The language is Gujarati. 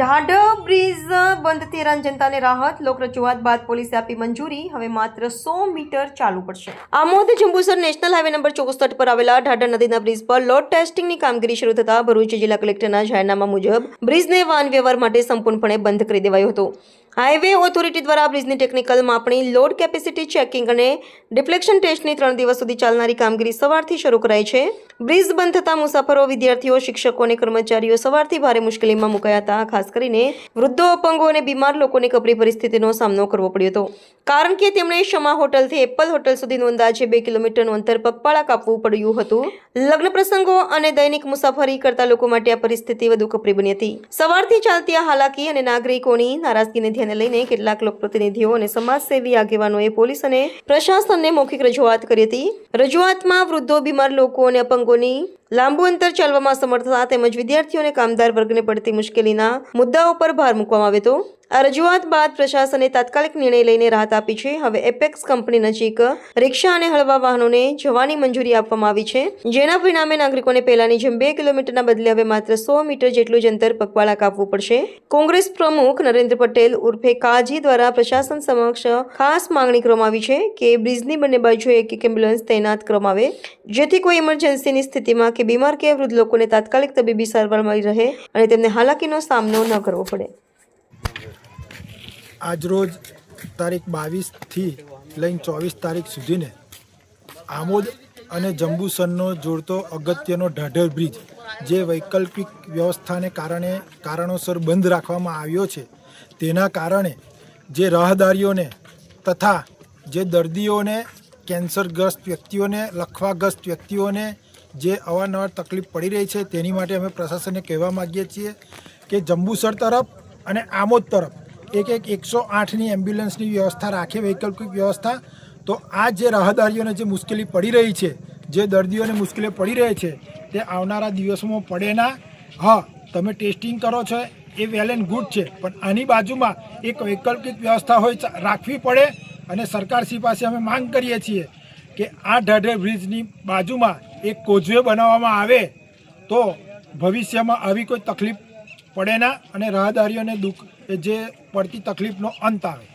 ઢાઢ બ્રિજ બંધથી હેરાન જનતાને રાહત. લોક રજૂઆત બાદ પોલીસે આપી મંજૂરી. હવે માત્ર સો મીટર ચાલુ પડશે. Amod Jambusar national highway number ચોસઠ પર આવેલા ઢાઢા નદીના બ્રિજ પર લોડ ટેસ્ટિંગની કામગીરી શરૂ થતા ભરૂચ જિલ્લા કલેક્ટરના જાહેરનામા મુજબ બ્રિજને વાહન વ્યવહાર માટે સંપૂર્ણપણે બંધ કરી દેવાયો હતો. હાઈવે ઓથોરિટી દ્વારા બ્રિજની ટેકનિકલ માપણી, લોડ કેપેસિટી ચેકિંગ અને ડિફ્લેક્શન ટેસ્ટની ત્રણ દિવસ સુધી ચાલનારી કામગીરી સવારથી શરૂ કરાઈ છે. બ્રિજ બંધ થતા મુસાફરો, વિદ્યાર્થીઓ, શિક્ષકો અને કર્મચારીઓ સવારથી ભારે મુશ્કેલીમાં મુકાયા હતા. ખાસ કરીને વૃદ્ધો, અપંગો અને બીમાર લોકોને કપરી પરિસ્થિતિનો સામનો કરવો પડ્યો હતો. કારણ કે તેમણે શમા હોટલથી એપલ હોટલ સુધીનું અંદાજે બે કિલોમીટરનું અંતર પગપાળા કાપવું પડ્યું હતું. લગ્ન પ્રસંગો અને દૈનિક મુસાફરી કરતા લોકો માટે આ પરિસ્થિતિ વધુ કપરી બની હતી. સવારથી ચાલતી આ હાલાકી અને નાગરિકોની નારાજગીને ધ્યાને લઈને કેટલાક લોકપ્રતિનિધિઓ અને સમાજસેવી આગેવાનોએ પોલીસ અને પ્રશાસનને મૌખિક રજૂઆત કરી હતી. રજૂઆતમાં વૃદ્ધો, બીમાર લોકો અને અપંગોની લાંબુ અંતર ચાલવામાં અસમર્થતા તેમજ વિદ્યાર્થીઓને કામદાર વર્ગને પડતી મુશ્કેલીના મુદ્દાઓ પર ભાર મૂકવામાં આવ્યો હતો આ રજૂઆત બાદ પ્રશાસને તાત્કાલિક નિર્ણય લઈને રાહત આપી છે. હવે એપેક્સ કંપની નજીક રિક્ષા અને હળવા વાહનોને જવાની મંજૂરી આપવામાં આવી છે. જેના પરિણામે નાગરિકોને પહેલાની જેમ બે કિલોમીટરના બદલે હવે માત્ર સો મીટર જેટલું જ અંતર પગપાળા કાપવું પડશે. કોંગ્રેસ પ્રમુખ નરેન્દ્ર પટેલ ઉર્ફે કાજી દ્વારા પ્રશાસન સમક્ષ ખાસ માંગણી કરવામાં આવી છે કે બ્રિજની બંને બાજુએ એક એક એમ્બ્યુલન્સ તૈનાત કરવામાં આવે, જેથી કોઈ ઇમરજન્સીની સ્થિતિમાં કે બીમાર કે વૃદ્ધ લોકોને તાત્કાલિક તબીબી સારવાર મળી રહે અને તેમને હાલાકીનો સામનો ન કરવો પડે. આજરોજ તારીખ બાવીસથી લઈને ચોવીસ તારીખ સુધીને આમોદ અને જંબુસરનો જોડતો અગત્યનો ઢાઢર બ્રિજ, જે વૈકલ્પિક વ્યવસ્થાને કારણે કારણોસર બંધ રાખવામાં આવ્યો છે. તેના કારણે જે રાહદારીઓને તથા જે દર્દીઓને કેન્સરગ્રસ્ત વ્યક્તિઓને, લખવાગ્રસ્ત વ્યક્તિઓને જે અવારનવાર તકલીફ પડી રહી છે, તેની માટે અમે પ્રશાસનને કહેવા માગીએ છીએ કે જંબુસર તરફ અને આમોદ તરફ એક એક એકસો આઠની એમ્બ્યુલન્સની વ્યવસ્થા રાખે વૈકલ્પિક વ્યવસ્થા. તો આ જે રાહદારીઓને જે મુશ્કેલી પડી રહી છે, જે દર્દીઓને મુશ્કેલી પડી રહી છે, તે આવનારા દિવસોમાં પડે ના. હા, તમે ટેસ્ટિંગ કરો છો, એ વેલ એન્ડ ગુડ છે, પણ આની બાજુમાં એક વૈકલ્પિક વ્યવસ્થા હોય રાખવી પડે. અને સરકારશ્રી પાસે અમે માંગ કરીએ છીએ કે આ ઢાઢે બ્રિજની બાજુમાં એક કોઝવે બનાવવામાં આવે, તો ભવિષ્યમાં આવી કોઈ તકલીફ પડે ના અને રાહદારીઓને દુઃખ જે પડતી તકલીફનો અંત આવે.